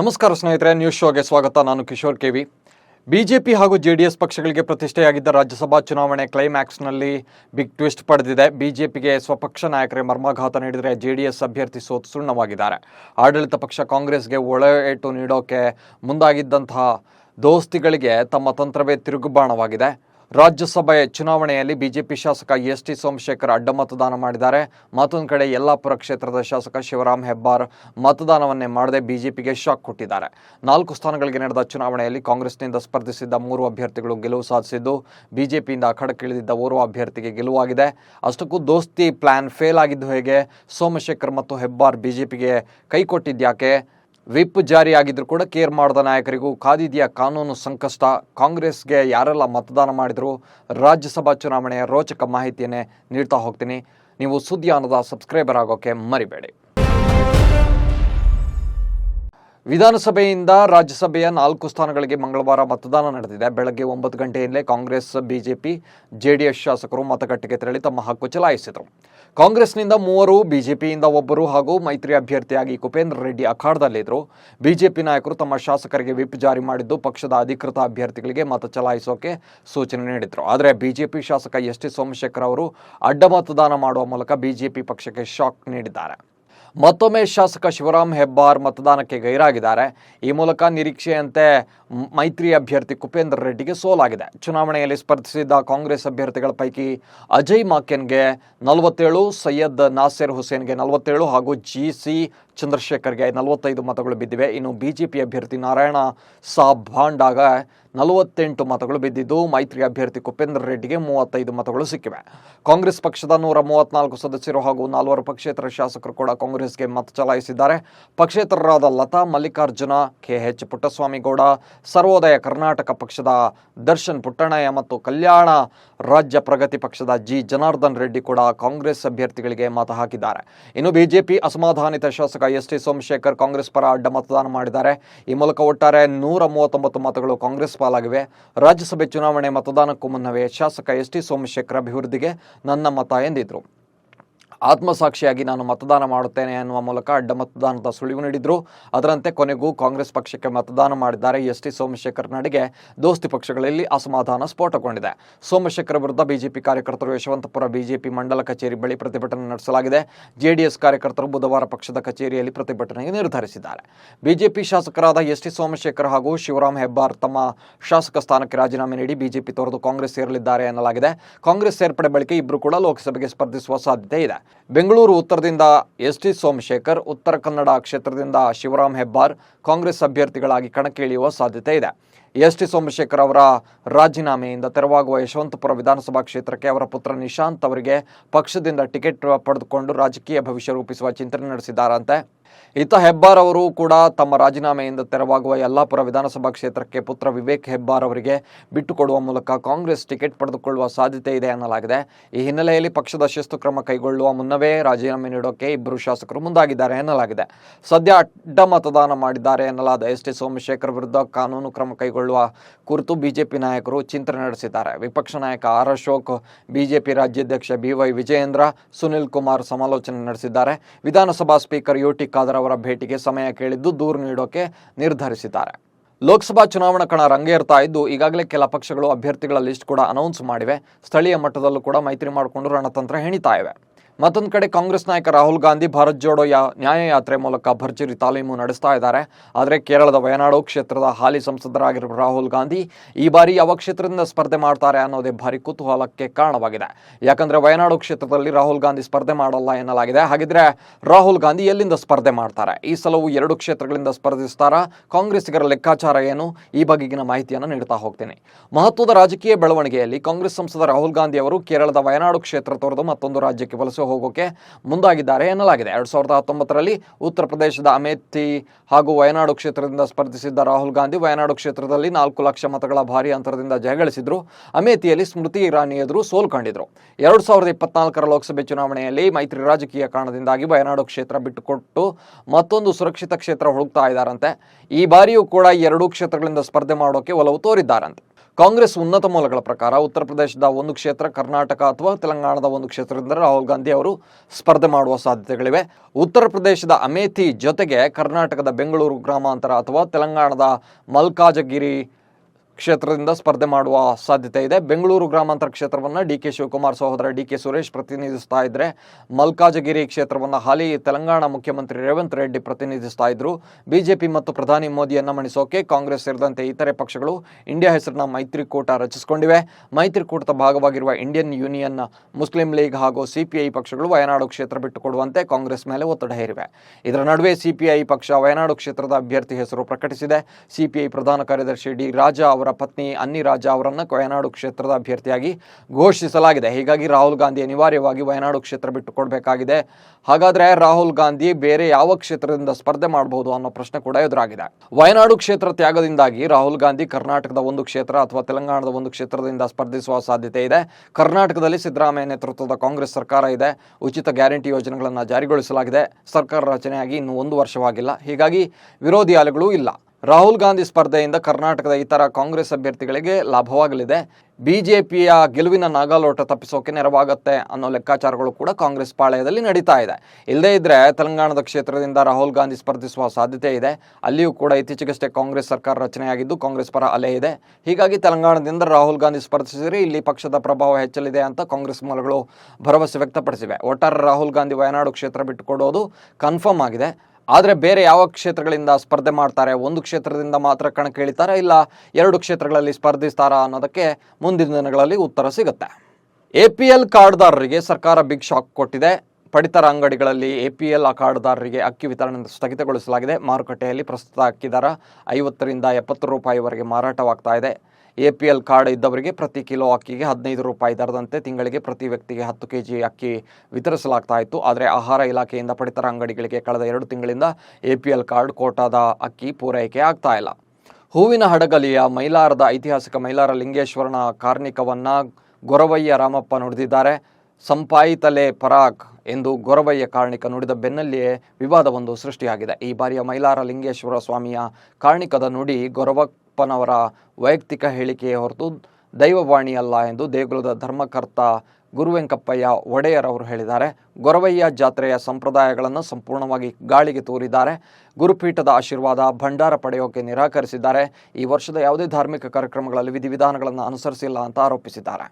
ನಮಸ್ಕಾರ ಸ್ನೇಹಿತರೆ ನ್ಯೂಸ್ ಶೋಗೆ ಸ್ವಾಗತ. ನಾನು ಕಿಶೋರ್ ಕೆವಿ ಬಿಜೆಪಿ ಹಾಗೂ ಜೆಡಿಎಸ್ ಪಕ್ಷಗಳಿಗೆ ಪ್ರತಿಷ್ಠೆಯಾಗಿದ್ದ ರಾಜ್ಯಸಭಾ ಚುನಾವಣೆ ಕ್ಲೈಮ್ಯಾಕ್ಸ್ನಲ್ಲಿ ಬಿಗ್ ಟ್ವಿಸ್ಟ್ ಪಡೆದಿದೆ. ಬಿಜೆಪಿಗೆ ಸ್ವಪಕ್ಷ ನಾಯಕರೇ ಮರ್ಮಾಘಾತ ನೀಡಿದರೆ ಜೆಡಿಎಸ್ ಅಭ್ಯರ್ಥಿ ಸೋತು ಸುಣ್ಣವಾಗಿದ್ದಾರೆ. ಆಡಳಿತ ಪಕ್ಷ ಕಾಂಗ್ರೆಸ್ಗೆ ಒಳ ಏಟು ನೀಡೋಕೆ ಮುಂದಾಗಿದ್ದಂತಹ ದೋಸ್ತಿಗಳಿಗೆ ತಮ್ಮ ತಂತ್ರವೇ ತಿರುಗುಬಾಣವಾಗಿದೆ. ರಾಜ್ಯಸಭೆ ಚುನಾವಣೆಯಲ್ಲಿ ಬಿಜೆಪಿ ಶಾಸಕ ಎಸ್ ಟಿ ಸೋಮಶೇಖರ್ ಅಡ್ಡ ಮತದಾನ ಮಾಡಿದ್ದಾರೆ. ಮತ್ತೊಂದು ಕಡೆ ಯಲ್ಲಾಪುರ ಕ್ಷೇತ್ರದ ಶಾಸಕ ಶಿವರಾಮ್ ಹೆಬ್ಬಾರ್ ಮತದಾನವನ್ನೇ ಮಾಡದೆ ಬಿಜೆಪಿಗೆ ಶಾಕ್ ಕೊಟ್ಟಿದ್ದಾರೆ. ನಾಲ್ಕು ಸ್ಥಾನಗಳಿಗೆ ನಡೆದ ಚುನಾವಣೆಯಲ್ಲಿ ಕಾಂಗ್ರೆಸ್ನಿಂದ ಸ್ಪರ್ಧಿಸಿದ್ದ ಮೂರು ಅಭ್ಯರ್ಥಿಗಳು ಗೆಲುವು ಸಾಧಿಸಿದ್ದು, ಬಿಜೆಪಿಯಿಂದ ಅಖಾಡಕ್ಕಿಳಿದಿದ್ದ ಓರ್ವ ಅಭ್ಯರ್ಥಿಗೆ ಗೆಲುವಾಗಿದೆ. ಅಷ್ಟಕ್ಕೂ ದೋಸ್ತಿ ಪ್ಲಾನ್ ಫೇಲ್ ಆಗಿದ್ದು ಹೇಗೆ? ಸೋಮಶೇಖರ್ ಮತ್ತು ಹೆಬ್ಬಾರ್ ಬಿಜೆಪಿಗೆ ಕೈ ಕೊಟ್ಟಿದ್ಯಾಕೆ ವಿಪ್ ಜಾರಿಯಾಗಿದ್ರು ಕೂಡ ಕೇರ್ ಮಾಡದ ನಾಯಕರಿಗೂ ಕಾದಿದೆಯ ಕಾನೂನು ಸಂಕಷ್ಟ. ಕಾಂಗ್ರೆಸ್ಗೆ ಯಾರೆಲ್ಲ ಮತದಾನ ಮಾಡಿದ್ರು? ರಾಜ್ಯಸಭಾ ಚುನಾವಣೆಯ ರೋಚಕ ಮಾಹಿತಿಯನ್ನೇ ನೀಡ್ತಾ ಹೋಗ್ತೀನಿ. ನೀವು ಸುದ್ದಿಯಾನದ ಸಬ್ಸ್ಕ್ರೈಬರ್ ಆಗೋಕೆ ಮರಿಬೇಡಿ. ವಿಧಾನಸಭೆಯಿಂದ ರಾಜ್ಯಸಭೆಯ ನಾಲ್ಕು ಸ್ಥಾನಗಳಿಗೆ ಮಂಗಳವಾರ ಮತದಾನ ನಡೆದಿದೆ. ಬೆಳಗ್ಗೆ ಒಂಬತ್ತು ಗಂಟೆಯಲ್ಲೇ ಕಾಂಗ್ರೆಸ್, ಬಿಜೆಪಿ, ಜೆಡಿಎಸ್ ಶಾಸಕರು ಮತಗಟ್ಟೆಗೆ ತೆರಳಿ ತಮ್ಮ ಹಕ್ಕು ಚಲಾಯಿಸಿದರು. ಕಾಂಗ್ರೆಸ್ನಿಂದ ಮೂವರು, ಬಿಜೆಪಿಯಿಂದ ಒಬ್ಬರು ಹಾಗೂ ಮೈತ್ರಿ ಅಭ್ಯರ್ಥಿಯಾಗಿ ಕುಪೇಂದ್ರ ರೆಡ್ಡಿ ಅಖಾಡದಲ್ಲಿದ್ದರು. ಬಿಜೆಪಿ ನಾಯಕರು ತಮ್ಮ ಶಾಸಕರಿಗೆ ವಿಪ್ ಜಾರಿ ಮಾಡಿದ್ದು, ಪಕ್ಷದ ಅಧಿಕೃತ ಅಭ್ಯರ್ಥಿಗಳಿಗೆ ಮತ ಚಲಾಯಿಸೋಕೆ ಸೂಚನೆ ನೀಡಿದರು. ಆದರೆ ಬಿಜೆಪಿ ಶಾಸಕ ಎಸ್ ಟಿ ಸೋಮಶೇಖರ್ ಅವರು ಅಡ್ಡ ಮತದಾನ ಮಾಡುವ ಮೂಲಕ ಬಿಜೆಪಿ ಪಕ್ಷಕ್ಕೆ ಶಾಕ್ ನೀಡಿದ್ದಾರೆ. ಮತ್ತೊಮ್ಮೆ ಶಾಸಕ ಶಿವರಾಮ್ ಹೆಬ್ಬಾರ್ ಮತದಾನಕ್ಕೆ ಗೈರಾಗಿದ್ದಾರೆ. ಈ ಮೂಲಕ ನಿರೀಕ್ಷೆಯಂತೆ ಮೈತ್ರಿ ಅಭ್ಯರ್ಥಿ ಕುಪೇಂದ್ರ ರೆಡ್ಡಿಗೆ ಸೋಲಾಗಿದೆ. ಚುನಾವಣೆಯಲ್ಲಿ ಸ್ಪರ್ಧಿಸಿದ್ದ ಕಾಂಗ್ರೆಸ್ ಅಭ್ಯರ್ಥಿಗಳ ಪೈಕಿ ಅಜಯ್ ಮಾಕೆನ್ಗೆ ನಲವತ್ತೇಳು, ಸೈಯದ್ ನಾಸಿರ್ ಹುಸೇನ್ಗೆ ನಲವತ್ತೇಳು ಹಾಗೂ ಜಿ ಸಿ ಚಂದ್ರಶೇಖರ್ಗೆ ನಲವತ್ತೈದು ಮತಗಳು ಬಿದ್ದಿವೆ. ಇನ್ನು ಬಿಜೆಪಿ ಅಭ್ಯರ್ಥಿ ನಾರಾಯಣ ಸಾಬ್ ಭಾಂಡಾಗ ನಲವತ್ತೆಂಟು ಮತಗಳು ಬಿದ್ದಿದ್ದು, ಮೈತ್ರಿ ಅಭ್ಯರ್ಥಿ ಕುಪೇಂದ್ರ ರೆಡ್ಡಿಗೆ ಮೂವತ್ತೈದು ಮತಗಳು ಸಿಕ್ಕಿವೆ. ಕಾಂಗ್ರೆಸ್ ಪಕ್ಷದ ನೂರ ಮೂವತ್ನಾಲ್ಕು ಸದಸ್ಯರು ಹಾಗೂ ನಾಲ್ವರು ಪಕ್ಷೇತರ ಶಾಸಕರು ಕೂಡ ಕಾಂಗ್ರೆಸ್ಗೆ ಮತ ಚಲಾಯಿಸಿದ್ದಾರೆ. ಪಕ್ಷೇತರರಾದ ಲತಾ ಮಲ್ಲಿಕಾರ್ಜುನ, ಕೆಎಚ್ ಪುಟ್ಟಸ್ವಾಮಿಗೌಡ, ಸರ್ವೋದಯ ಕರ್ನಾಟಕ ಪಕ್ಷದ ದರ್ಶನ್ ಪುಟ್ಟಣಯ್ಯ ಮತ್ತು ಕಲ್ಯಾಣ ರಾಜ್ಯ ಪ್ರಗತಿ ಪಕ್ಷದ ಜಿ. ಜನಾರ್ದನ್ ರೆಡ್ಡಿ ಕೂಡ ಕಾಂಗ್ರೆಸ್ ಅಭ್ಯರ್ಥಿಗಳಿಗೆ ಮತ ಹಾಕಿದ್ದಾರೆ. ಇನ್ನು ಬಿಜೆಪಿ ಅಸಮಾಧಾನಿತ ಶಾಸಕ ಎಸ್ ಟಿ ಸೋಮಶೇಖರ್ ಕಾಂಗ್ರೆಸ್ ಪರ ಅಡ್ಡ ಮತದಾನ ಮಾಡಿದ್ದಾರೆ. ಈ ಮೂಲಕ ಒಟ್ಟಾರೆ ನೂರ ಮೂವತ್ತೊಂಬತ್ತು ಮತಗಳು ಕಾಂಗ್ರೆಸ್ ಪಾಲಾಗಿವೆ. ರಾಜ್ಯಸಭೆ ಚುನಾವಣೆ ಮತದಾನಕ್ಕೂ ಮುನ್ನವೇ ಶಾಸಕ ಎಸ್ ಟಿ ಸೋಮಶೇಖರ್ ಅಭಿವೃದ್ಧಿಗೆ ನನ್ನ ಮತ ಎಂದಿದ್ರು. ಆತ್ಮಸಾಕ್ಷಿಯಾಗಿ ನಾನು ಮತದಾನ ಮಾಡುತ್ತೇನೆ ಎನ್ನುವ ಮೂಲಕ ಅಡ್ಡ ಮತದಾನದ ಸುಳಿವು ನೀಡಿದ್ರು. ಅದರಂತೆ ಕೊನೆಗೂ ಕಾಂಗ್ರೆಸ್ ಪಕ್ಷಕ್ಕೆ ಮತದಾನ ಮಾಡಿದ್ದಾರೆ ಎಸ್ ಟಿ ಸೋಮಶೇಖರ್ ನಡಿಗೆ. ದೋಸ್ತಿ ಪಕ್ಷಗಳಲ್ಲಿ ಅಸಮಾಧಾನ ಸ್ಫೋಟಗೊಂಡಿದೆ. ಸೋಮಶೇಖರ್ ವಿರುದ್ಧ ಬಿಜೆಪಿ ಕಾರ್ಯಕರ್ತರು ಯಶವಂತಪುರ ಬಿಜೆಪಿ ಮಂಡಲ ಕಚೇರಿ ಬಳಿ ಪ್ರತಿಭಟನೆ ನಡೆಸಲಾಗಿದೆ. ಜೆಡಿಎಸ್ ಕಾರ್ಯಕರ್ತರು ಬುಧವಾರ ಪಕ್ಷದ ಕಚೇರಿಯಲ್ಲಿ ಪ್ರತಿಭಟನೆಗೆ ನಿರ್ಧರಿಸಿದ್ದಾರೆ. ಬಿಜೆಪಿ ಶಾಸಕರಾದ ಎಸ್ ಟಿ ಸೋಮಶೇಖರ್ ಹಾಗೂ ಶಿವರಾಮ್ ಹೆಬ್ಬಾರ್ ತಮ್ಮ ಶಾಸಕ ಸ್ಥಾನಕ್ಕೆ ರಾಜೀನಾಮೆ ನೀಡಿ ಬಿಜೆಪಿ ತೊರೆದು ಕಾಂಗ್ರೆಸ್ ಸೇರಲಿದ್ದಾರೆ ಎನ್ನಲಾಗಿದೆ. ಕಾಂಗ್ರೆಸ್ ಸೇರ್ಪಡೆ ಬಳಿಕ ಇಬ್ಬರು ಕೂಡ ಲೋಕಸಭೆಗೆ ಸ್ಪರ್ಧಿಸುವ ಸಾಧ್ಯತೆ ಇದೆ. ಬೆಂಗಳೂರು ಉತ್ತರದಿಂದ ಎಸ್ ಟಿ ಸೋಮಶೇಖರ್, ಉತ್ತರ ಕನ್ನಡ ಕ್ಷೇತ್ರದಿಂದ ಶಿವರಾಮ್ ಹೆಬ್ಬಾರ್, ಕಾಂಗ್ರೆಸ್ ಅಭ್ಯರ್ಥಿಗಳಾಗಿ ಕಣಕ್ಕಿಳಿಯುವ ಸಾಧ್ಯತೆ ಇದೆ. ಎಸ್ ಟಿ ಸೋಮಶೇಖರ್ ಅವರ ರಾಜೀನಾಮೆಯಿಂದ ತೆರವಾಗುವ ಯಶವಂತಪುರ ವಿಧಾನಸಭಾ ಕ್ಷೇತ್ರಕ್ಕೆ ಅವರ ಪುತ್ರ ನಿಶಾಂತ್ ಅವರಿಗೆ ಪಕ್ಷದಿಂದ ಟಿಕೆಟ್ ಪಡೆದುಕೊಂಡು ರಾಜಕೀಯ ಭವಿಷ್ಯ ರೂಪಿಸುವ ಚಿಂತನೆ ನಡೆಸಿದ್ದಾರಂತೆ. ಇತ್ತ ಹೆಬ್ಬಾರ್ ಅವರು ಕೂಡ ತಮ್ಮ ರಾಜೀನಾಮೆಯಿಂದ ತೆರವಾಗುವ ಯಲ್ಲಾಪುರ ವಿಧಾನಸಭಾ ಕ್ಷೇತ್ರಕ್ಕೆ ಪುತ್ರ ವಿವೇಕ್ ಹೆಬ್ಬಾರ್ ಅವರಿಗೆ ಬಿಟ್ಟುಕೊಡುವ ಮೂಲಕ ಕಾಂಗ್ರೆಸ್ ಟಿಕೆಟ್ ಪಡೆದುಕೊಳ್ಳುವ ಸಾಧ್ಯತೆ ಇದೆ ಎನ್ನಲಾಗಿದೆ ಈ ಹಿನ್ನೆಲೆಯಲ್ಲಿ ಪಕ್ಷದ ಶಿಸ್ತು ಕ್ರಮ ಕೈಗೊಳ್ಳುವ ಮುನ್ನವೇ ರಾಜೀನಾಮೆ ನೀಡೋಕೆ ಇಬ್ಬರು ಶಾಸಕರು ಮುಂದಾಗಿದ್ದಾರೆ ಎನ್ನಲಾಗಿದೆ ಸದ್ಯ ಅಡ್ಡ ಮತದಾನ ಮಾಡಿದ್ದಾರೆ ಎನ್ನಲಾದ ಎಸ್ ಟಿ ಸೋಮಶೇಖರ್ ವಿರುದ್ಧ ಕಾನೂನು ಕ್ರಮ ಕೈಗೊಳ್ಳುವ ಕುರಿತು ಬಿಜೆಪಿ ನಾಯಕರು ಚಿಂತನೆ ನಡೆಸಿದ್ದಾರೆ. ವಿಪಕ್ಷ ನಾಯಕ ಆರ್ ಅಶೋಕ್, ಬಿಜೆಪಿ ರಾಜ್ಯಾಧ್ಯಕ್ಷ ಬಿ ವೈ ವಿಜಯೇಂದ್ರ, ಸುನಿಲ್ ಕುಮಾರ್ ಸಮಾಲೋಚನೆ ನಡೆಸಿದ್ದಾರೆ. ವಿಧಾನಸಭಾ ಸ್ಪೀಕರ್ ಯು ಟಿ ಖಾದರ್ ಅವರ ಭೇಟಿಗೆ ಸಮಯ ಕೇಳಿದ್ದು ದೂರು ನೀಡೋಕೆ ನಿರ್ಧರಿಸಿದ್ದಾರೆ. ಲೋಕಸಭಾ ಚುನಾವಣಾ ಕಣ ರಂಗೇರ್ತಾ ಇದ್ದು, ಈಗಾಗಲೇ ಕೆಲ ಪಕ್ಷಗಳು ಅಭ್ಯರ್ಥಿಗಳ ಲಿಸ್ಟ್ ಕೂಡ ಅನೌನ್ಸ್ ಮಾಡಿವೆ. ಸ್ಥಳೀಯ ಮಟ್ಟದಲ್ಲೂ ಕೂಡ ಮೈತ್ರಿ ಮಾಡಿಕೊಂಡು ರಣತಂತ್ರ ಹೆಣಿತಾ ಇವೆ. ಮತ್ತೊಂದು ಕಡೆ ಕಾಂಗ್ರೆಸ್ ನಾಯಕ ರಾಹುಲ್ ಗಾಂಧಿ ಭಾರತ್ ಜೋಡೋ ಯಾ, ನ್ಯಾಯಯಾತ್ರೆ ಮೂಲಕ ಭರ್ಜರಿ ತಾಲೀಮು ನಡೆಸ್ತಾ ಇದ್ದಾರೆ. ಆದರೆ ಕೇರಳದ ವಯನಾಡು ಕ್ಷೇತ್ರದ ಹಾಲಿ ಸಂಸದರಾಗಿರುವ ರಾಹುಲ್ ಗಾಂಧಿ ಈ ಬಾರಿ ಯಾವ ಕ್ಷೇತ್ರದಿಂದ ಸ್ಪರ್ಧೆ ಮಾಡ್ತಾರೆ ಅನ್ನೋದೇ ಭಾರಿ ಕುತೂಹಲಕ್ಕೆ ಕಾರಣವಾಗಿದೆ. ಯಾಕಂದ್ರೆ ವಯನಾಡು ಕ್ಷೇತ್ರದಲ್ಲಿ ರಾಹುಲ್ ಗಾಂಧಿ ಸ್ಪರ್ಧೆ ಮಾಡಲ್ಲ ಎನ್ನಲಾಗಿದೆ. ಹಾಗಿದ್ರೆ ರಾಹುಲ್ ಗಾಂಧಿ ಎಲ್ಲಿಂದ ಸ್ಪರ್ಧೆ ಮಾಡ್ತಾರೆ? ಈ ಸಲವು ಎರಡು ಕ್ಷೇತ್ರಗಳಿಂದ ಸ್ಪರ್ಧಿಸ್ತಾರಾ? ಕಾಂಗ್ರೆಸ್ಸಿಗರ ಲೆಕ್ಕಾಚಾರ ಏನು? ಈ ಬಗೆಗಿನ ಮಾಹಿತಿಯನ್ನು ನೀಡ್ತಾ ಹೋಗ್ತೀನಿ. ಮಹತ್ವದ ರಾಜಕೀಯ ಬೆಳವಣಿಗೆಯಲ್ಲಿ ಕಾಂಗ್ರೆಸ್ ಸಂಸದ ರಾಹುಲ್ ಗಾಂಧಿ ಅವರು ಕೇರಳದ ವಯನಾಡು ಕ್ಷೇತ್ರ ತೊರೆದು ಮತ್ತೊಂದು ರಾಜ್ಯಕ್ಕೆ ವಲಸೆ ಹೋಗೋಕೆ ಮುಂದಾಗಿದ್ದಾರೆ ಎನ್ನಲಾಗಿದೆ. ಎರಡು ಸಾವಿರದ ಹತ್ತೊಂಬತ್ತರಲ್ಲಿ ಉತ್ತರ ಪ್ರದೇಶದ ಅಮೇಥಿ ಹಾಗೂ ವಯನಾಡು ಕ್ಷೇತ್ರದಿಂದ ಸ್ಪರ್ಧಿಸಿದ್ದ ರಾಹುಲ್ ಗಾಂಧಿ ವಯನಾಡು ಕ್ಷೇತ್ರದಲ್ಲಿ ನಾಲ್ಕು ಲಕ್ಷ ಮತಗಳ ಭಾರಿ ಅಂತರದಿಂದ ಜಯಗಳಿಸಿದ್ರು. ಅಮೇಥಿಯಲ್ಲಿ ಸ್ಮೃತಿ ಇರಾನಿ ಎದುರು ಸೋಲು ಕಂಡಿದ್ರು. ಎರಡು ಸಾವಿರದ ಇಪ್ಪತ್ನಾಲ್ಕರ ಲೋಕಸಭೆ ಚುನಾವಣೆಯಲ್ಲಿ ಮೈತ್ರಿ ರಾಜಕೀಯ ಕಾರಣದಿಂದಾಗಿ ವಯನಾಡು ಕ್ಷೇತ್ರ ಬಿಟ್ಟುಕೊಟ್ಟು ಮತ್ತೊಂದು ಸುರಕ್ಷಿತ ಕ್ಷೇತ್ರ ಹುಡುಕ್ತಾ ಇದ್ದಾರಂತೆ. ಈ ಬಾರಿಯೂ ಕೂಡ ಎರಡೂ ಕ್ಷೇತ್ರಗಳಿಂದ ಸ್ಪರ್ಧೆ ಮಾಡೋಕೆ ಒಲವು ತೋರಿದ್ದಾರಂತೆ. ಕಾಂಗ್ರೆಸ್ ಉನ್ನತ ಮೂಲಗಳ ಪ್ರಕಾರ ಉತ್ತರ ಪ್ರದೇಶದ ಒಂದು ಕ್ಷೇತ್ರ, ಕರ್ನಾಟಕ ಅಥವಾ ತೆಲಂಗಾಣದ ಒಂದು ಕ್ಷೇತ್ರದಿಂದ ರಾಹುಲ್ ಗಾಂಧಿ ಅವರು ಸ್ಪರ್ಧೆ ಮಾಡುವ ಸಾಧ್ಯತೆಗಳಿವೆ. ಉತ್ತರ ಪ್ರದೇಶದ ಅಮೇಥಿ ಜೊತೆಗೆ ಕರ್ನಾಟಕದ ಬೆಂಗಳೂರು ಗ್ರಾಮಾಂತರ ಅಥವಾ ತೆಲಂಗಾಣದ ಮಲ್ಕಾಜಗಿರಿ ಕ್ಷೇತ್ರದಿಂದ ಸ್ಪರ್ಧೆ ಮಾಡುವ ಸಾಧ್ಯತೆ ಇದೆ. ಬೆಂಗಳೂರು ಗ್ರಾಮಾಂತರ ಕ್ಷೇತ್ರವನ್ನು ಡಿ ಕೆ ಶಿವಕುಮಾರ್ ಸಹೋದರ ಡಿ ಕೆ ಸುರೇಶ್ ಪ್ರತಿನಿಧಿಸ್ತಾ ಇದ್ರೆ ಮಲ್ಕಾಜಗಿರಿ ಕ್ಷೇತ್ರವನ್ನು ಹಾಲಿ ತೆಲಂಗಾಣ ಮುಖ್ಯಮಂತ್ರಿ ರೇವಂತ್ ರೆಡ್ಡಿ ಪ್ರತಿನಿಧಿಸ್ತಾ ಇದ್ರು. ಬಿಜೆಪಿ ಮತ್ತು ಪ್ರಧಾನಿ ಮೋದಿಯನ್ನು ಮಣಿಸೋಕೆ ಕಾಂಗ್ರೆಸ್ ಸೇರಿದಂತೆ ಇತರೆ ಪಕ್ಷಗಳು ಇಂಡಿಯಾ ಹೆಸರಿನ ಮೈತ್ರಿಕೂಟ ರಚಿಸಿಕೊಂಡಿವೆ. ಮೈತ್ರಿಕೂಟದ ಭಾಗವಾಗಿರುವ ಇಂಡಿಯನ್ ಯೂನಿಯನ್ ಮುಸ್ಲಿಂ ಲೀಗ್ ಹಾಗೂ ಸಿಪಿಐ ಪಕ್ಷಗಳು ವಯನಾಡು ಕ್ಷೇತ್ರ ಬಿಟ್ಟುಕೊಡುವಂತೆ ಕಾಂಗ್ರೆಸ್ ಮೇಲೆ ಒತ್ತಡ ಹೇರಿವೆ. ಇದರ ನಡುವೆ ಸಿಪಿಐ ಪಕ್ಷ ವಯನಾಡು ಕ್ಷೇತ್ರದ ಅಭ್ಯರ್ಥಿ ಹೆಸರು ಪ್ರಕಟಿಸಿದೆ. ಸಿಪಿಐ ಪ್ರಧಾನ ಕಾರ್ಯದರ್ಶಿ ಡಿ ರಾಜಾ ಅವರ ಪತ್ನಿ ಅನ್ನಿ ರಾಜಾ ಅವರನ್ನು ವಯನಾಡು ಕ್ಷೇತ್ರದ ಅಭ್ಯರ್ಥಿಯಾಗಿ ಘೋಷಿಸಲಾಗಿದೆ. ಹೀಗಾಗಿ ರಾಹುಲ್ ಗಾಂಧಿ ಅನಿವಾರ್ಯವಾಗಿ ವಯನಾಡು ಕ್ಷೇತ್ರ ಬಿಟ್ಟು ಕೊಡಬೇಕಾಗಿದೆ. ಹಾಗಾದ್ರೆ ರಾಹುಲ್ ಗಾಂಧಿ ಬೇರೆ ಯಾವ ಕ್ಷೇತ್ರದಿಂದ ಸ್ಪರ್ಧೆ ಮಾಡಬಹುದು ಅನ್ನೋ ಪ್ರಶ್ನೆ ಕೂಡ ಎದುರಾಗಿದೆ. ವಯನಾಡು ಕ್ಷೇತ್ರ ತ್ಯಾಗದಿಂದಾಗಿ ರಾಹುಲ್ ಗಾಂಧಿ ಕರ್ನಾಟಕದ ಒಂದು ಕ್ಷೇತ್ರ ಅಥವಾ ತೆಲಂಗಾಣದ ಒಂದು ಕ್ಷೇತ್ರದಿಂದ ಸ್ಪರ್ಧಿಸುವ ಸಾಧ್ಯತೆ ಇದೆ. ಕರ್ನಾಟಕದಲ್ಲಿ ಸಿದ್ದರಾಮಯ್ಯ ನೇತೃತ್ವದ ಕಾಂಗ್ರೆಸ್ ಸರ್ಕಾರ ಇದೆ. ಉಚಿತ ಗ್ಯಾರಂಟಿ ಯೋಜನೆಗಳನ್ನು ಜಾರಿಗೊಳಿಸಲಾಗಿದೆ. ಸರ್ಕಾರ ರಚನೆಯಾಗಿ ಇನ್ನು ಒಂದು ವರ್ಷವಾಗಿಲ್ಲ. ಹೀಗಾಗಿ ವಿರೋಧಿ ಆಲೆಗಳು ಇಲ್ಲ. ರಾಹುಲ್ ಗಾಂಧಿ ಸ್ಪರ್ಧೆಯಿಂದ ಕರ್ನಾಟಕದ ಇತರ ಕಾಂಗ್ರೆಸ್ ಅಭ್ಯರ್ಥಿಗಳಿಗೆ ಲಾಭವಾಗಲಿದೆ. ಬಿಜೆಪಿಯ ಗೆಲುವಿನ ನಾಗಾಲೋಟ ತಪ್ಪಿಸೋಕೆ ನೆರವಾಗುತ್ತೆ ಅನ್ನೋ ಲೆಕ್ಕಾಚಾರಗಳು ಕೂಡ ಕಾಂಗ್ರೆಸ್ ಪಾಳಯದಲ್ಲಿ ನಡೀತಾ ಇದೆ. ಇಲ್ಲದೇ ಇದ್ರೆ ತೆಲಂಗಾಣದ ಕ್ಷೇತ್ರದಿಂದ ರಾಹುಲ್ ಗಾಂಧಿ ಸ್ಪರ್ಧಿಸುವ ಸಾಧ್ಯತೆ ಇದೆ. ಅಲ್ಲಿಯೂ ಕೂಡ ಇತ್ತೀಚೆಗಷ್ಟೇ ಕಾಂಗ್ರೆಸ್ ಸರ್ಕಾರ ರಚನೆಯಾಗಿದ್ದು ಕಾಂಗ್ರೆಸ್ ಪರ ಅಲೆ ಇದೆ. ಹೀಗಾಗಿ ತೆಲಂಗಾಣದಿಂದ ರಾಹುಲ್ ಗಾಂಧಿ ಸ್ಪರ್ಧಿಸಿದರೆ ಇಲ್ಲಿ ಪಕ್ಷದ ಪ್ರಭಾವ ಹೆಚ್ಚಲಿದೆ ಅಂತ ಕಾಂಗ್ರೆಸ್ ಮೂಲಗಳು ಭರವಸೆ ವ್ಯಕ್ತಪಡಿಸಿವೆ. ಒಟ್ಟಾರೆ ರಾಹುಲ್ ಗಾಂಧಿ ವಯನಾಡು ಕ್ಷೇತ್ರ ಬಿಟ್ಟುಕೊಡೋದು ಕನ್ಫರ್ಮ್ ಆಗಿದೆ. ಆದರೆ ಬೇರೆ ಯಾವ ಕ್ಷೇತ್ರಗಳಿಂದ ಸ್ಪರ್ಧೆ ಮಾಡ್ತಾರೆ? ಒಂದು ಕ್ಷೇತ್ರದಿಂದ ಮಾತ್ರ ಕಣಕ್ಕಿಳಿತಾರಾ ಇಲ್ಲ ಎರಡು ಕ್ಷೇತ್ರಗಳಲ್ಲಿ ಸ್ಪರ್ಧಿಸ್ತಾರಾ ಅನ್ನೋದಕ್ಕೆ ಮುಂದಿನ ದಿನಗಳಲ್ಲಿ ಉತ್ತರ ಸಿಗುತ್ತೆ. ಎ ಪಿ ಎಲ್ ಕಾರ್ಡ್ದಾರರಿಗೆ ಸರ್ಕಾರ ಬಿಗ್ ಶಾಕ್ ಕೊಟ್ಟಿದೆ. ಪಡಿತರ ಅಂಗಡಿಗಳಲ್ಲಿ ಎ ಪಿ ಎಲ್ ಕಾರ್ಡ್ದಾರರಿಗೆ ಅಕ್ಕಿ ವಿತರಣೆ ಸ್ಥಗಿತಗೊಳಿಸಲಾಗಿದೆ. ಮಾರುಕಟ್ಟೆಯಲ್ಲಿ ಪ್ರಸ್ತುತ ಅಕ್ಕಿ ದರ ಐವತ್ತರಿಂದ ಎಪ್ಪತ್ತು ರೂಪಾಯಿವರೆಗೆ ಮಾರಾಟವಾಗ್ತಾ ಇದೆ. ಎ ಪಿ ಎಲ್ ಕಾರ್ಡ್ ಇದ್ದವರಿಗೆ ಪ್ರತಿ ಕಿಲೋ ಅಕ್ಕಿಗೆ ಹದಿನೈದು ರೂಪಾಯಿ ದರದಂತೆ ತಿಂಗಳಿಗೆ ಪ್ರತಿ ವ್ಯಕ್ತಿಗೆ ಹತ್ತು ಕೆ ಜಿ ಅಕ್ಕಿ ವಿತರಿಸಲಾಗ್ತಾ ಇತ್ತು. ಆದರೆ ಆಹಾರ ಇಲಾಖೆಯಿಂದ ಪಡಿತರ ಅಂಗಡಿಗಳಿಗೆ ಕಳೆದ ಎರಡು ತಿಂಗಳಿಂದ ಎ ಪಿ ಎಲ್ ಕಾರ್ಡ್ ಕೋಟಾದ ಅಕ್ಕಿ ಪೂರೈಕೆ ಆಗ್ತಾ ಇಲ್ಲ. ಹೂವಿನ ಹಡಗಲಿಯ ಮೈಲಾರದ ಐತಿಹಾಸಿಕ ಮೈಲಾರ ಲಿಂಗೇಶ್ವರನ ಕಾರ್ಣಿಕವನ್ನ ಗೊರವಯ್ಯ ರಾಮಪ್ಪ ನುಡಿದಿದ್ದಾರೆ. ಸಂಪಾಯಿತಲೆ ಪರಾಕ್ ಎಂದು ಗೊರವಯ್ಯ ಕಾರ್ಣಿಕ ನುಡಿದ ಬೆನ್ನಲ್ಲಿಯೇ ವಿವಾದವೊಂದು ಸೃಷ್ಟಿಯಾಗಿದೆ. ಈ ಬಾರಿಯ ಮೈಲಾರ ಲಿಂಗೇಶ್ವರ ಸ್ವಾಮಿಯ ಕಾರ್ಣಿಕದ ನುಡಿ ಗೊರವಪ್ಪನವರ ವೈಯಕ್ತಿಕ ಹೇಳಿಕೆಯ ಹೊರತು ದೈವವಾಣಿಯಲ್ಲ ಎಂದು ದೇಗುಲದ ಧರ್ಮಕರ್ತ ಗುರುವೆಂಕಪ್ಪಯ್ಯ ಒಡೆಯರ್ ಅವರು ಹೇಳಿದ್ದಾರೆ. ಗೊರವಯ್ಯ ಜಾತ್ರೆಯ ಸಂಪ್ರದಾಯಗಳನ್ನು ಸಂಪೂರ್ಣವಾಗಿ ಗಾಳಿಗೆ ತೋರಿದ್ದಾರೆ. ಗುರುಪೀಠದ ಆಶೀರ್ವಾದ ಭಂಡಾರ ಪಡೆಯೋಕೆ ನಿರಾಕರಿಸಿದ್ದಾರೆ. ಈ ವರ್ಷದ ಯಾವುದೇ ಧಾರ್ಮಿಕ ಕಾರ್ಯಕ್ರಮಗಳಲ್ಲಿ ವಿಧಿವಿಧಾನಗಳನ್ನು ಅನುಸರಿಸಿಲ್ಲ ಅಂತ ಆರೋಪಿಸಿದ್ದಾರೆ.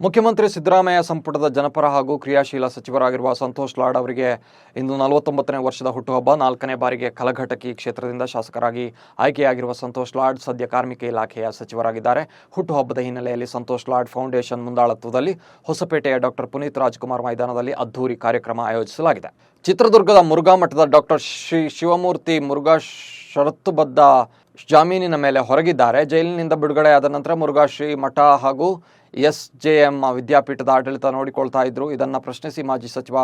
ಮುಖ್ಯಮಂತ್ರಿ ಸಿದ್ದರಾಮಯ್ಯ ಸಂಪುಟದ ಜನಪರ ಹಾಗೂ ಕ್ರಿಯಾಶೀಲ ಸಚಿವರಾಗಿರುವ ಸಂತೋಷ್ ಲಾಡ್ ಅವರಿಗೆ ಇಂದು ನಲವತ್ತೊಂಬತ್ತನೇ ವರ್ಷದ ಹುಟ್ಟುಹಬ್ಬ, ನಾಲ್ಕನೇ ಬಾರಿಗೆ ಕಲಘಟಕಿ ಕ್ಷೇತ್ರದಿಂದ ಶಾಸಕರಾಗಿ ಆಯ್ಕೆಯಾಗಿರುವ ಸಂತೋಷ್ ಲಾಡ್ ಸದ್ಯ ಕಾರ್ಮಿಕ ಇಲಾಖೆಯ ಸಚಿವರಾಗಿದ್ದಾರೆ. ಹುಟ್ಟುಹಬ್ಬದ ಹಿನ್ನೆಲೆಯಲ್ಲಿ ಸಂತೋಷ್ ಲಾಡ್ ಫೌಂಡೇಶನ್ ಮುಂದಾಳತ್ವದಲ್ಲಿ ಹೊಸಪೇಟೆಯ ಡಾಕ್ಟರ್ ಪುನೀತ್ ರಾಜ್ಕುಮಾರ್ ಮೈದಾನದಲ್ಲಿ ಅದ್ದೂರಿ ಕಾರ್ಯಕ್ರಮ ಆಯೋಜಿಸಲಾಗಿದೆ. ಚಿತ್ರದುರ್ಗದ ಮುರುಘಾ ಮಠದ ಡಾಕ್ಟರ್ ಶ್ರೀ ಶಿವಮೂರ್ತಿ ಮುರುಘಾ ಷರತ್ತುಬದ್ಧ ಜಾಮೀನಿನ ಮೇಲೆ ಹೊರಗಿದ್ದಾರೆ. ಜೈಲಿನಿಂದ ಬಿಡುಗಡೆಯಾದ ನಂತರ ಮುರುಘಾ ಶ್ರೀ ಮಠ ಹಾಗೂ ಎಸ್ ಜೆ ಎಂ ವಿದ್ಯಾಪೀಠದ ಆಡಳಿತ ನೋಡಿಕೊಳ್ತಾ ಇದ್ರು. ಇದನ್ನು ಪ್ರಶ್ನಿಸಿ ಮಾಜಿ ಸಚಿವ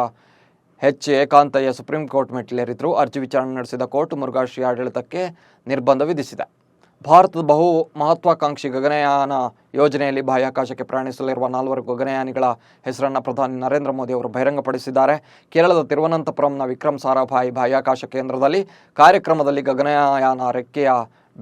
ಎಚ್ ಏಕಾಂತಯ್ಯ ಸುಪ್ರೀಂ ಕೋರ್ಟ್ ಮೆಟ್ಟಿಲೇರಿದ್ರು. ಅರ್ಜಿ ವಿಚಾರಣೆ ನಡೆಸಿದ ಕೋರ್ಟ್ ಮುರುಘಾಶ್ರೀ ಆಡಳಿತಕ್ಕೆ ನಿರ್ಬಂಧ ವಿಧಿಸಿದೆ. ಭಾರತದ ಬಹು ಮಹತ್ವಾಕಾಂಕ್ಷಿ ಗಗನಯಾನ ಯೋಜನೆಯಲ್ಲಿ ಬಾಹ್ಯಾಕಾಶಕ್ಕೆ ಪ್ರಯಾಣಿಸಲಿರುವ ನಾಲ್ವರು ಗಗನಯಾನಿಗಳ ಹೆಸರನ್ನು ಪ್ರಧಾನಿ ನರೇಂದ್ರ ಮೋದಿ ಅವರು ಬಹಿರಂಗಪಡಿಸಿದ್ದಾರೆ. ಕೇರಳದ ತಿರುವನಂತಪುರಂನ ವಿಕ್ರಮ್ ಸಾರಾಭಾಯಿ ಬಾಹ್ಯಾಕಾಶ ಕೇಂದ್ರದಲ್ಲಿ ಕಾರ್ಯಕ್ರಮದಲ್ಲಿ ಗಗನಯಾನ ರೆಕ್ಕೆಯ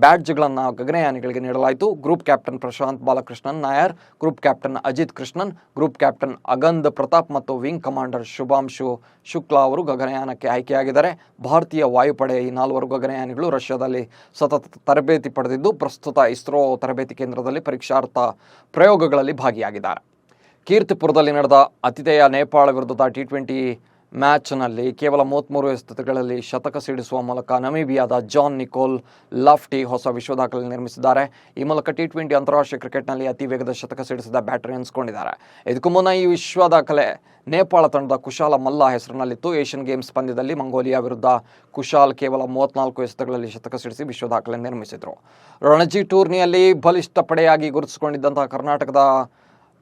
ಬ್ಯಾಡ್ಜ್ಗಳನ್ನು ಗಗನಯಾನಿಗಳಿಗೆ ನೀಡಲಾಯಿತು. Group captain Prashanth Balakrishnan Nair, group captain Ajith Krishnan, group captain ಅಗಂದ್ Pratap ಮತ್ತು ವಿಂಗ್ ಕಮಾಂಡರ್ ಶುಭಾಂಶು ಶುಕ್ಲಾ ಅವರು ಗಗನಯಾನಕ್ಕೆ ಆಯ್ಕೆಯಾಗಿದ್ದಾರೆ. ಭಾರತೀಯ ವಾಯುಪಡೆ ಈ ನಾಲ್ವರು ಗಗನಯಾನಿಗಳು ರಷ್ಯಾದಲ್ಲಿ ಸತತ ತರಬೇತಿ ಪಡೆದಿದ್ದು, ಪ್ರಸ್ತುತ ಇಸ್ರೋ ತರಬೇತಿ ಕೇಂದ್ರದಲ್ಲಿ ಪರೀಕ್ಷಾರ್ಥ ಪ್ರಯೋಗಗಳಲ್ಲಿ ಭಾಗಿಯಾಗಿದ್ದಾರೆ. ಕೀರ್ತಿಪುರದಲ್ಲಿ ನಡೆದ ಅತಿಥೇಯ ನೇಪಾಳ ವಿರುದ್ಧದ ಟಿ ಟ್ವೆಂಟಿ ಮ್ಯಾಚ್ನಲ್ಲಿ ಕೇವಲ ಮೂವತ್ತ್ಮೂರು ಎಸೆತಗಳಲ್ಲಿ ಶತಕ ಸಿಡಿಸುವ ಮೂಲಕ ನಮೀಬಿಯಾದ ಜಾನ್ ನಿಕೋಲ್ ಲಾಫ್ಟಿ ಹೊಸ ವಿಶ್ವ ದಾಖಲೆ ನಿರ್ಮಿಸಿದ್ದಾರೆ. ಈ ಮೂಲಕ ಟಿ ಟ್ವೆಂಟಿ ಅಂತಾರಾಷ್ಟ್ರೀಯ ಕ್ರಿಕೆಟ್ನಲ್ಲಿ ಅತಿ ವೇಗದ ಶತಕ ಸಿಡಿಸಿದ ಬ್ಯಾಟರಿ ಎನಿಸಿಕೊಂಡಿದ್ದಾರೆ. ಇದಕ್ಕೂ ಮುನ್ನ ಈ ವಿಶ್ವ ದಾಖಲೆ ನೇಪಾಳ ತಂಡದ ಕುಶಾಲ ಮಲ್ಲ ಹೆಸರಿನಲ್ಲಿತ್ತು. ಏಷ್ಯನ್ ಗೇಮ್ಸ್ ಪಂದ್ಯದಲ್ಲಿ ಮಂಗೋಲಿಯಾ ವಿರುದ್ಧ ಕುಶಾಲ್ ಕೇವಲ ಮೂವತ್ನಾಲ್ಕು ಎಸೆತಗಳಲ್ಲಿ ಶತಕ ಸಿಡಿಸಿ ವಿಶ್ವ ದಾಖಲೆ ನಿರ್ಮಿಸಿದರು. ರಣಜಿ ಟೂರ್ನಿಯಲ್ಲಿ ಬಲಿಷ್ಠ ಪಡೆಯಾಗಿ ಗುರುತಿಸಿಕೊಂಡಿದ್ದಂತಹ ಕರ್ನಾಟಕದ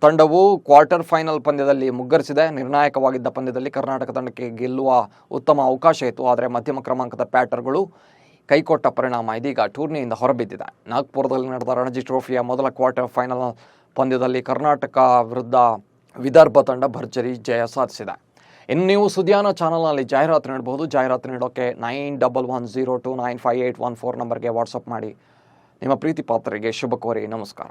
ತಂಡವು ಕ್ವಾರ್ಟರ್ ಫೈನಲ್ ಪಂದ್ಯದಲ್ಲಿ ಮುಗ್ಗರಿಸಿದೆ. ನಿರ್ಣಾಯಕವಾಗಿದ್ದ ಪಂದ್ಯದಲ್ಲಿ ಕರ್ನಾಟಕ ತಂಡಕ್ಕೆ ಗೆಲ್ಲುವ ಉತ್ತಮ ಅವಕಾಶ ಇತ್ತು. ಆದರೆ ಮಧ್ಯಮ ಕ್ರಮಾಂಕದ ಪ್ಯಾಟರ್ಗಳು ಕೈಕೊಟ್ಟ ಪರಿಣಾಮ ಇದೀಗ ಟೂರ್ನಿಯಿಂದ ಹೊರಬಿದ್ದಿದೆ. ನಾಗ್ಪುರದಲ್ಲಿ ನಡೆದ ರಣಜಿ ಟ್ರೋಫಿಯ ಮೊದಲ ಕ್ವಾರ್ಟರ್ ಫೈನಲ್ ಪಂದ್ಯದಲ್ಲಿ ಕರ್ನಾಟಕ ವಿರುದ್ಧ ವಿದರ್ಭ ತಂಡ ಭರ್ಜರಿ ಜಯ ಸಾಧಿಸಿದೆ. ಇನ್ನು ನೀವು ಸುದ್ಯಾನ ಚಾನಲ್ನಲ್ಲಿ ಜಾಹೀರಾತು ನೀಡಬಹುದು. ಜಾಹೀರಾತು ನೀಡೋಕ್ಕೆ nine double one zero two nine five eight one four ನಂಬರ್ಗೆ ವಾಟ್ಸಪ್ ಮಾಡಿ. ನಿಮ್ಮ ಪ್ರೀತಿ ಪಾತ್ರರಿಗೆ ಶುಭ ಕೋರಿ ನಮಸ್ಕಾರ.